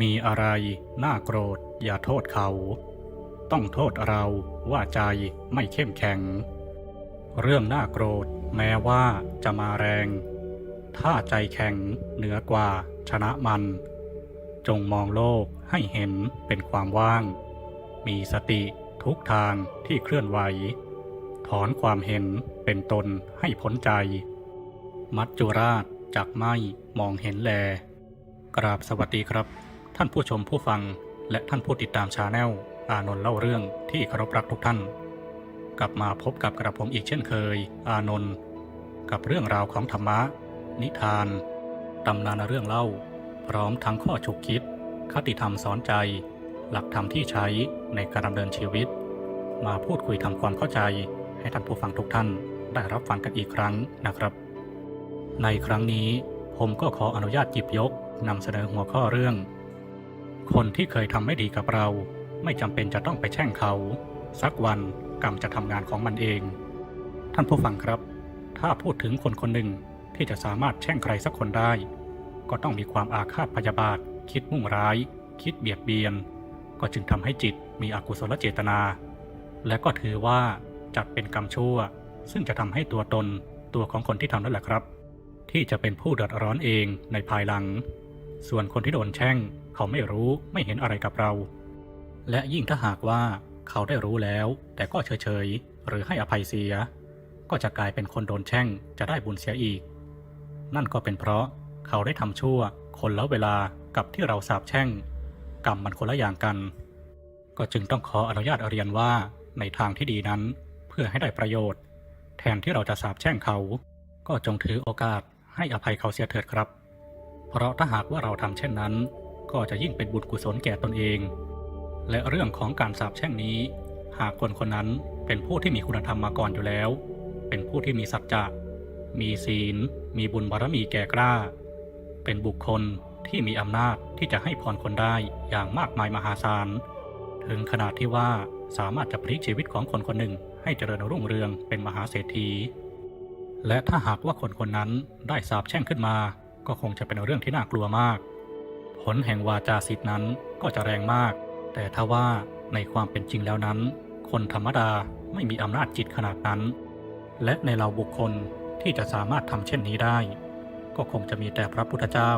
มีอะไรน่าโกรธอย่าโทษเขา ต้องโทษเราว่าใจไม่เข้มแข็ง เรื่องน่าโกรธแม้ว่าจะมาแรง ถ้าใจแข็งเหนือกว่าชนะมัน จงมองโลกให้เห็นเป็นความว่าง มีสติทุกทางที่เคลื่อนไหว ถอนความเห็นเป็นตนให้พ้นใจ มัจจุราชจากไม่มองเห็นแล กราบสวัสดีครับ ท่านผู้ชมผู้ฟัง และท่านผู้ติดตามชาแนลอานนท์เล่าเรื่องที่เคารพรักทุกท่าน กลับมาพบกับกระผมอีกเช่นเคย อานนท์กับเรื่องราวของธรรมะ นิทานตำนานเรื่องเล่า พร้อมทั้งข้อฉุกคิด คติธรรมสอนใจ หลักธรรมที่ใช้ในการดำเนินชีวิต มาพูดคุยทำความเข้าใจให้ท่านผู้ฟังทุกท่านได้รับฟังกันอีกครั้งนะครับ ในครั้งนี้ผมก็ขออนุญาตหยิบยกนำเสนอหัวข้อเรื่อง คนที่เคยทำไม่ดีกับเรา ไม่จำเป็นจะต้องไปแช่งเขา สักวันกรรมจะทำงานของมันเอง ท่านผู้ฟังครับ ถ้าพูดถึงคนคนหนึ่งที่จะสามารถแช่งใครสักคนได้ ก็ต้องมีความอาฆาตพยาบาท คิดมุ่งร้าย คิดเบียดเบียน ก็จึงทำให้จิตมีอกุศลเจตนา และก็ถือว่าจัดเป็นกรรมชั่ว ซึ่งจะทำให้ตัวตนตัวของคนที่ทำนั่นแหละครับ ที่จะเป็นผู้เดือดร้อนเองในภายหลัง ส่วนคนที่โดนแช่ง เขาไม่รู้ไม่เห็นอะไรกับเรา และยิ่งถ้าหากว่าเขาได้รู้แล้ว แต่ก็เฉยๆ หรือให้อภัยเสีย ก็จะกลายเป็นคนโดนแช่งจะได้บุญเสียอีก นั่นก็เป็นเพราะเขาได้ทำชั่วคนละเวลากับที่เราสาบแช่ง กรรมมันคนละอย่างกัน ก็จึงต้องขออนุญาตเรียนว่าในทางที่ดีนั้น เพื่อให้ได้ประโยชน์ แทนที่เราจะสาบแช่งเขา ก็จงถือโอกาสให้อภัยเขาเสียเถิดครับ เพราะถ้าหากว่าเราทำเช่นนั้น ก็จะยิ่งเป็นบุญกุศลแก่ตนเอง และเรื่องของการสาบแช่งนี้ หากคนคนนั้นเป็นผู้ที่มีคุณธรรมมาก่อนอยู่แล้ว เป็นผู้ที่มีสัจจะ มีศีล มีบุญบารมีแก่กล้า เป็นบุคคลที่มีอำนาจที่จะให้พรคนได้อย่างมากมายมหาศาล ถึงขนาดที่ว่าสามารถจะพลิกชีวิตของคนคนหนึ่งให้เจริญรุ่งเรืองเป็นมหาเศรษฐี และถ้าหากว่าคนคนนั้นได้สาบแช่งขึ้นมา ก็คงจะเป็นเรื่องที่น่ากลัวมาก ลแห่งวาจาสิทธินั้นก็จะแรงมาก แต่ถ้าว่าในความเป็นจริงแล้วนั้น คนธรรมดาไม่มีอำนาจจิตขนาดนั้น และในเราบุคคลที่จะสามารถทำเช่นนี้ได้ ก็คงจะมีแต่พระพุทธเจ้า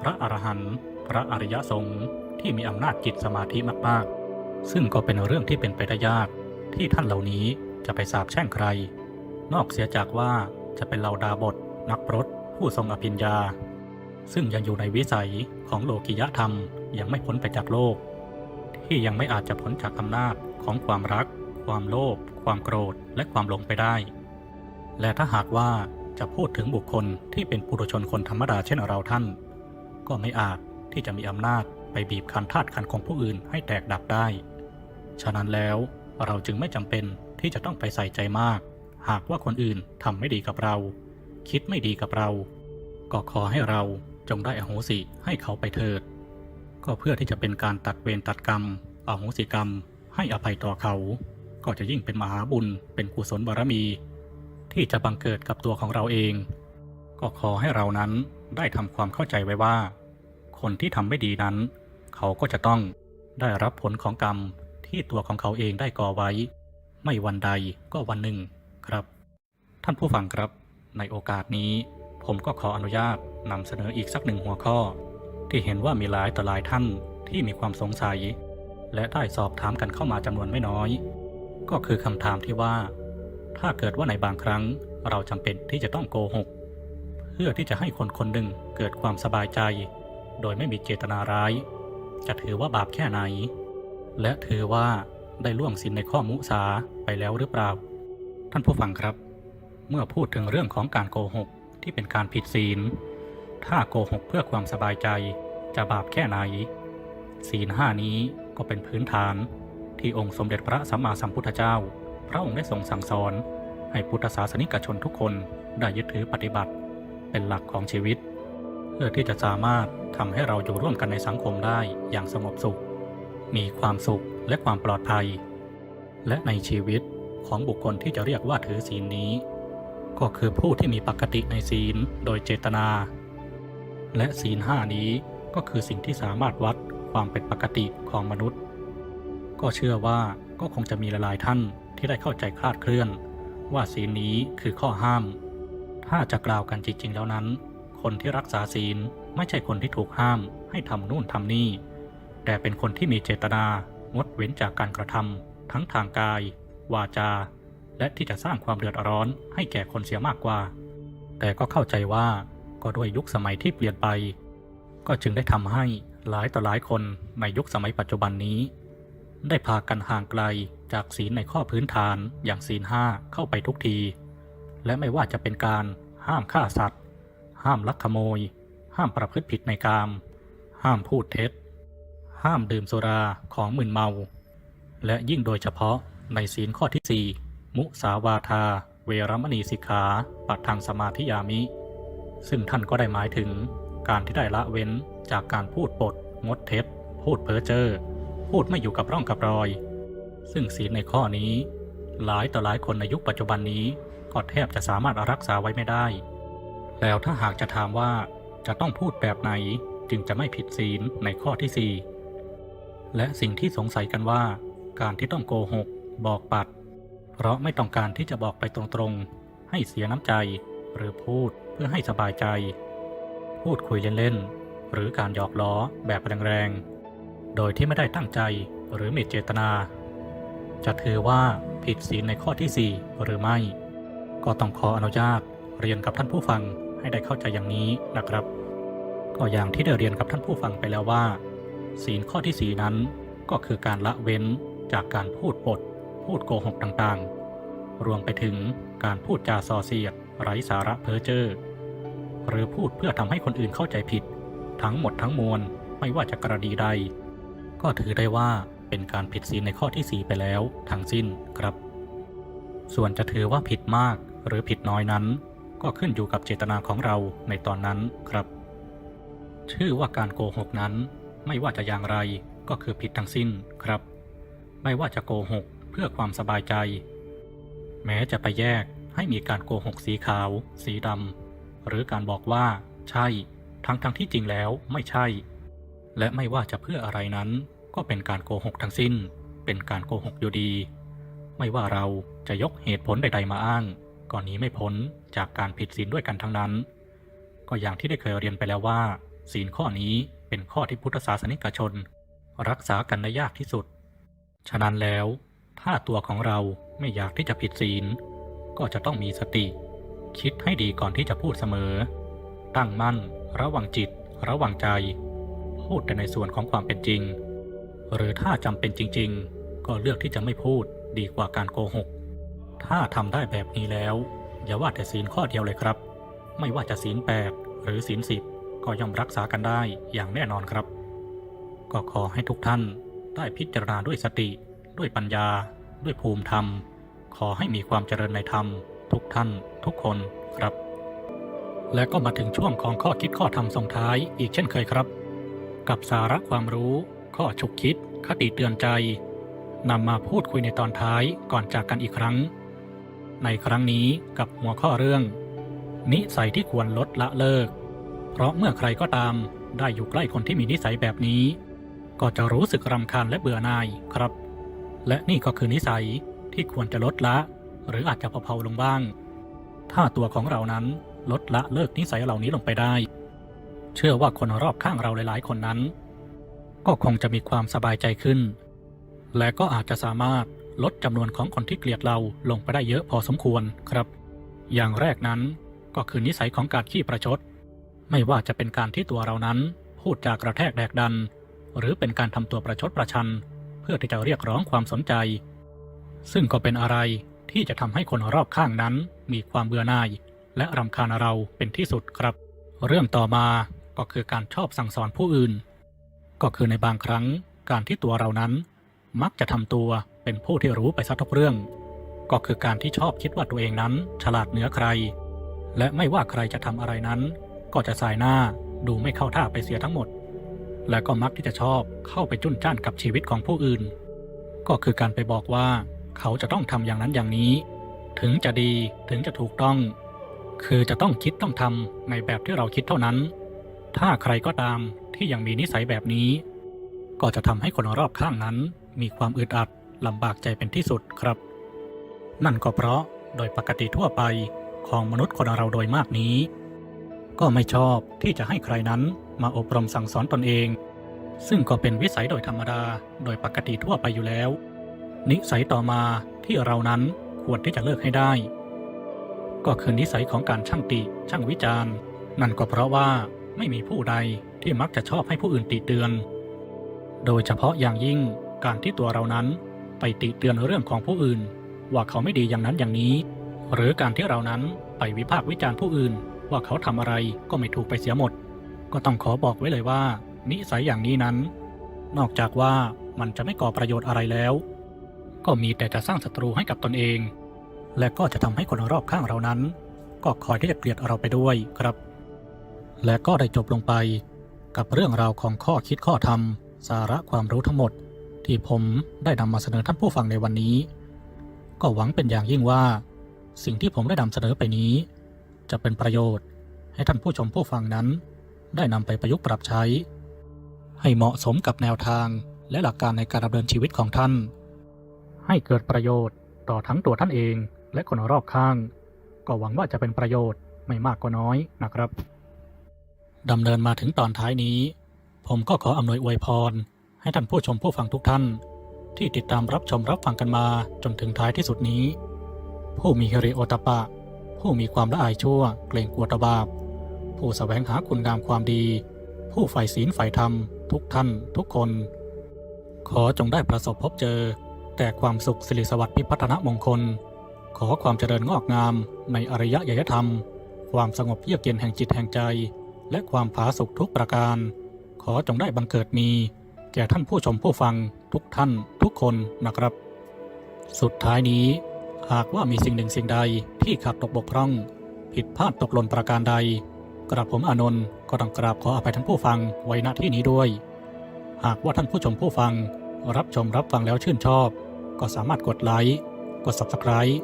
พระอรหันต์พระอริยสงฆ์ที่มีอำนาจจิตสมาธิมากๆ ซึ่งก็เป็นเรื่องที่เป็นไปได้ยาก ที่ท่านเหล่านี้จะไปสาบแช่งใคร นอกเสียจากว่าจะเป็นเหล่าดาบท นักปรตผู้ทรงอภิญญา ซึ่งยังอยู่ในวิสัย ของโลกิยธรรมยังไม่พ้นไปจากโลก ที่ยังไม่อาจจะพ้นจากอำนาจของความรัก ความโลภความโกรธและความหลงไปได้ และถ้าหากว่าจะพูดถึงบุคคลที่เป็นปุถุชนคนธรรมดาเช่นเราท่าน ก็ไม่อาจที่จะมีอำนาจไปบีบคั้นทาตคันของผู้อื่นให้แตกดับได้ ฉะนั้นแล้วเราจึงไม่จำเป็นที่จะต้องไปใส่ใจมาก หากว่าคนอื่นทำไม่ดีกับเรา คิดไม่ดีกับเรา ก็ขอให้เรา จงได้อโหสิให้เขาไปเถิด ก็เพื่อที่จะเป็นการตัดเวรตัดกรรมอโหสิกรรม ให้อภัยต่อเขา ก็จะยิ่งเป็นมหาบุญเป็นกุศลบารมี ที่จะบังเกิดกับตัวของเราเอง ก็ขอให้เรานั้นได้ทำความเข้าใจไว้ว่า คนที่ทำไม่ดีนั้น เขาก็จะต้องได้รับผลของกรรมที่ตัวของเขาเองได้ก่อไว้ ไม่วันใดก็วันหนึ่งครับ ท่านผู้ฟังครับ ในโอกาสนี้ผมก็ขออนุญาต นำเสนออีกสักหนึ่งหัวข้อ ที่เห็นว่ามีหลายต่อหลายท่านที่มีความสงสัย และได้สอบถามกันเข้ามาจำนวนไม่น้อย ก็คือคำถามที่ว่า ถ้าเกิดว่าในบางครั้งเราจำเป็นที่จะต้องโกหก เพื่อที่จะให้คนคนหนึ่งเกิดความสบายใจ โดยไม่มีเจตนาร้าย จะถือว่าบาปแค่ไหน และถือว่าได้ล่วงสินในข้อมุสาไปแล้วหรือเปล่า ท่านผู้ฟังครับ เมื่อพูดถึงเรื่องของการโกหกที่เป็นการผิดศีล ถ้าโกหกเพื่อความสบายใจจะบาปแค่ไหน ศีลห้านี้ก็เป็นพื้นฐานที่องค์สมเด็จพระสัมมาสัมพุทธเจ้า พระองค์ได้ทรงสั่งสอน ให้พุทธศาสนิกชนทุกคนได้ยึดถือปฏิบัติ เป็นหลักของชีวิต เพื่อที่จะสามารถทำให้เราอยู่ร่วมกันในสังคมได้อย่างสงบสุข มีความสุขและความปลอดภัย และในชีวิตของบุคคลที่จะเรียกว่าถือศีลนี้ ก็คือผู้ที่มีปกติในศีลโดยเจตนา และศีลห้านี้ก็คือสิ่งที่สามารถวัดความเป็นปกติของมนุษย์ ก็เชื่อว่าก็คงจะมีหลายท่านที่ได้เข้าใจคลาดเคลื่อน ว่าศีลนี้คือข้อห้าม ถ้าจะกล่าวกันจริง ๆ แล้วนั้น คนที่รักษาศีลไม่ใช่คนที่ถูกห้าม ให้ทำนู่นทำนี่ แต่เป็นคนที่มีเจตนางดเว้นจากการกระทำทั้งทางกาย วาจา และที่จะสร้างความเดือดร้อนให้แก่คนเสียมากกว่า แต่ก็เข้าใจว่า ก็ด้วยยุคสมัยที่เปลี่ยนไป ก็จึงได้ทำให้หลายต่อหลายคนในยุคสมัยปัจจุบันนี้ ได้พากันห่างไกลจากศีลในข้อพื้นฐานอย่างศีลห้าเข้าไปทุกที และไม่ว่าจะเป็นการห้ามฆ่าสัตว์ ห้ามลักขโมย ห้ามประพฤติผิดในกาม ห้ามพูดเท็จ ห้ามดื่มสุราของมึนเมา และยิ่งโดยเฉพาะในศีลข้อที่ 4 มุสาวาทา เวรมณีสิกขา ปัทังสมาธิยามิ ซึ่งท่านก็ได้หมายถึงการที่ได้ละเว้นจากการพูดปด งดเท็จ พูดเพ้อเจ้อพูดไม่อยู่กับร่องกับรอย ซึ่งศีลในข้อนี้ หลายต่อหลายคนในยุคปัจจุบันนี้ก็แทบจะสามารถรักษาไว้ไม่ได้ แล้วถ้าหากจะถามว่าจะต้องพูดแบบไหนจึงจะไม่ผิดศีลในข้อที่ 4 และสิ่งที่สงสัยกันว่าการที่ต้องโกหก บอกปัด เพราะไม่ต้องการที่จะบอกไปตรงๆ ให้เสียน้ำใจหรือพูดเพื่อให้สบายใจ พูดคุยเล่นๆ หรือการหยอกล้อแบบแรงๆ โดยที่ไม่ได้ตั้งใจหรือมีเจตนา จะถือว่าผิดศีลในข้อที่ 4 หรือไม่ ก็ต้องขออนุญาตเรียนกับท่านผู้ฟังให้ได้เข้าใจอย่างนี้นะครับ ก็อย่างที่ได้เรียนกับท่านผู้ฟังไปแล้วว่า ศีลข้อที่ 4 นั้นก็คือการละเว้นจากการพูดปด พูดโกหกต่างๆ รวมไปถึงการพูดจาส่อเสียด ไร้สาระเพ้อเจ้อหรือพูดเพื่อทำให้คนอื่นเข้าใจผิด ทั้งหมดทั้งมวลไม่ว่าจะกรณีใด ก็ถือได้ว่าเป็นการผิดศีลในข้อที่ 4 ไปแล้วทั้งสิ้นครับ ส่วนจะถือว่าผิดมากหรือผิดน้อยนั้น ก็ขึ้นอยู่กับเจตนาของเราในตอนนั้นครับ ชื่อว่าการโกหกนั้น ไม่ว่าจะอย่างไรก็คือผิดทั้งสิ้นครับ ไม่ว่าจะโกหกเพื่อความสบายใจ แม้จะไปแยก ให้มีการโกหกสีขาว สีดำหรือการบอกว่า ใช่ ทั้งทั้งที่จริงแล้วไม่ใช่ และไม่ว่าจะเพื่ออะไรนั้น ก็เป็นการโกหกทั้งสิ้น เป็นการโกหกอยู่ดี ไม่ว่าเราจะยกเหตุผลใด ๆ มาอ้างก็หนีไม่พ้นจากการผิดศีลด้วยกันทั้งนั้น ก็อย่างที่ได้เคยเรียนไปแล้วว่า ศีลข้อนี้เป็นข้อที่พุทธศาสนิกชน รักษากันได้ยากที่สุด ฉะนั้นแล้ว ถ้าตัวของเราไม่อยากที่จะผิดศีล ก็จะต้องมีสติ คิดให้ดีก่อนที่จะพูดเสมอ ตั้งมั่น ระวังจิต ระวังใจ พูดแต่ในส่วนของความเป็นจริง หรือถ้าจำเป็นจริง ๆ ก็เลือกที่จะไม่พูดดีกว่าการโกหก ถ้าทำได้แบบนี้แล้ว อย่าว่าแต่ศีลข้อเดียวเลยครับ ไม่ว่าจะศีลแปดหรือศีลสิบก็ย่อมรักษากันได้อย่างแน่นอนครับ ก็ขอให้ทุกท่านได้พิจารณาด้วยสติ ด้วยปัญญา ด้วยภูมิธรรม ขอให้มีความเจริญในธรรม ทุกท่าน ทุกคนครับ และก็มาถึงช่วงของข้อคิดข้อธรรมส่งท้ายอีกเช่นเคยครับ กับสาระความรู้ ข้อฉุกคิด คติเตือนใจนำมาพูดคุยในตอนท้ายก่อนจากกันอีกครั้ง ในครั้งนี้กับหัวข้อเรื่อง นิสัยที่ควรลดละเลิก เพราะเมื่อใครก็ตามได้อยู่ใกล้คนที่มีนิสัยแบบนี้ ก็จะรู้สึกรำคาญและเบื่อหน่ายครับ และนี่ก็คือนิสัย ที่ควรจะลดละ หรืออาจจะเผาๆลงบ้าง ถ้าตัวของเรานั้นลดละเลิกนิสัยเหล่านี้ลงไปได้ เชื่อว่าคนรอบข้างเราหลายๆ คนนั้น ก็คงจะมีความสบายใจขึ้น และก็อาจจะสามารถลดจำนวนของคนที่เกลียดเราลงไปได้เยอะพอสมควรครับ อย่างแรกนั้นก็คือนิสัยของการขี้ประชด ไม่ว่าจะเป็นการที่ตัวเรานั้น พูดจากกระแทกแดกดัน หรือเป็นการทำตัวประชดประชัน เพื่อที่จะเรียกร้องความสนใจ ซึ่งก็เป็นอะไรที่จะทำให้คนรอบข้างนั้นมีความเบื่อหน่าย และรำคาญเราเป็นที่สุดครับ เรื่องต่อมาก็คือการชอบสั่งสอนผู้อื่น ก็คือในบางครั้งการที่ตัวเรานั้น มักจะทำตัวเป็นผู้ที่รู้ไปซะทุกเรื่อง ก็คือการที่ชอบคิดว่าตัวเองนั้น ฉลาดเหนือใคร และไม่ว่าใครจะทำอะไรนั้น ก็จะสายหน้าดูไม่เข้าท่าไปเสียทั้งหมด และก็มักที่จะชอบเข้าไปจุนจ้านกับชีวิตของผู้อื่น ก็คือการไปบอกว่า เขาจะต้องทำอย่างนั้นอย่างนี้ ถึงจะดีถึงจะถูกต้อง คือจะต้องคิดต้องทำในแบบที่เราคิดเท่านั้น ถ้าใครก็ตามที่ยังมีนิสัยแบบนี้ ก็จะทำให้คนรอบข้างนั้น มีความอึดอัดลำบากใจเป็นที่สุดครับ นั่นก็เพราะโดยปกติทั่วไปของมนุษย์คนเราโดยมากนี้ ก็ไม่ชอบที่จะให้ใครนั้นมาอบรมสั่งสอนตนเอง ซึ่งก็เป็นวิสัยโดยธรรมดาโดยปกติทั่วไปอยู่แล้ว นิสัยต่อมาที่เรานั้นควรที่จะเลิกให้ได้ ก็คือนิสัยของการช่างติช่างวิจารณ์ นั่นก็เพราะว่าไม่มีผู้ใดที่มักจะชอบให้ผู้อื่นติเตือน โดยเฉพาะอย่างยิ่งการที่ตัวเรานั้นไปติเตือนเรื่องของผู้อื่น ว่าเขาไม่ดีอย่างนั้นอย่างนี้ หรือการที่เรานั้นไปวิพากษ์วิจารณ์ผู้อื่น ว่าเขาทำอะไรก็ไม่ถูกไปเสียหมด ก็ต้องขอบอกไว้เลยว่า นิสัยอย่างนี้นั้น นอกจากว่ามันจะไม่ก่อประโยชน์อะไรแล้ว ก็มีแต่จะสร้างศัตรูให้กับตนเอง และก็จะทำให้คนรอบข้างเรานั้น ก็คอยที่จะเกลียดเราไปด้วยครับ และก็ได้จบลงไปกับเรื่องราวของข้อคิดข้อธรรม สาระความรู้ทั้งหมด ที่ผมได้นำมาเสนอท่านผู้ฟังในวันนี้ ก็หวังเป็นอย่างยิ่งว่า สิ่งที่ผมได้นำเสนอไปนี้ จะเป็นประโยชน์ ให้ท่านผู้ชมผู้ฟังนั้น ได้นำไปประยุกต์ปรับใช้ ให้เหมาะสมกับแนวทางและหลักการในการดำเนินชีวิตของท่าน ให้เกิดประโยชน์ต่อทั้งตัวท่านเอง และคนรอบข้าง ก็หวังว่าจะเป็นประโยชน์ไม่มากก็น้อยนะครับดำเนินมาถึงตอนท้ายนี้ ผมก็ขออำนวยอวยพร ให้ท่านผู้ชมผู้ฟังทุกท่าน ที่ติดตามรับชมรับฟังกันมาจนถึงท้ายที่สุดนี้ ผู้มีเฮริโอตปะ ผู้มีความละอายชั่ว เกรงกลัวตบาปผู้สแสวงหาคุณงามความดี ผู้ใฝ่ศีลใฝ่ธรรม ทุกท่าน ทุกคน ขอจงได้ประสบพบเจอ แต่ความสุขสิริสวัสดิ์พิพัฒนมงคล ขอความเจริญงอกงาม ในอริยยยธรรม ความสงบเยือกเย็นแห่งจิตแห่งใจ และความผาสุกทุกประการ ขอจงได้บังเกิดมี แก่ท่านผู้ชมผู้ฟังทุกท่านทุกคนนะครับ สุดท้ายนี้ หากว่ามีสิ่งหนึ่งสิ่งใดที่ขาดตกบกพร่อง ผิดพลาดตกหล่นประการใด กระผมอานนท์ก็ต้องกราบขออภัยท่านผู้ฟังไว้ณที่นี้ด้วย หากว่าท่านผู้ชมผู้ฟังรับชมรับฟังแล้วชื่นชอบ ก็สามารถกดไลค์ กด Subscribe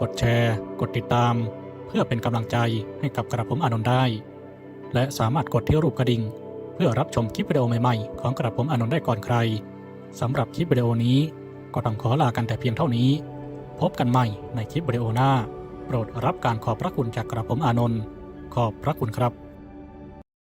กดแชร์ กดติดตาม เพื่อเป็นกำลังใจให้กับกระผมอานนท์ได้ และสามารถกดที่รูปกระดิ่ง เพื่อรับชมคลิปวิดีโอใหม่ๆ ของกระผมอานนท์ได้ก่อนใครสำหรับคลิปวิดีโอนี้ ก็ต้องขอลากันแต่เพียงเท่านี้ พบกันใหม่ในคลิปวิดีโอหน้า โปรดรับการขอบพระคุณจากกระผมอานนท์ขอบพระคุณครับ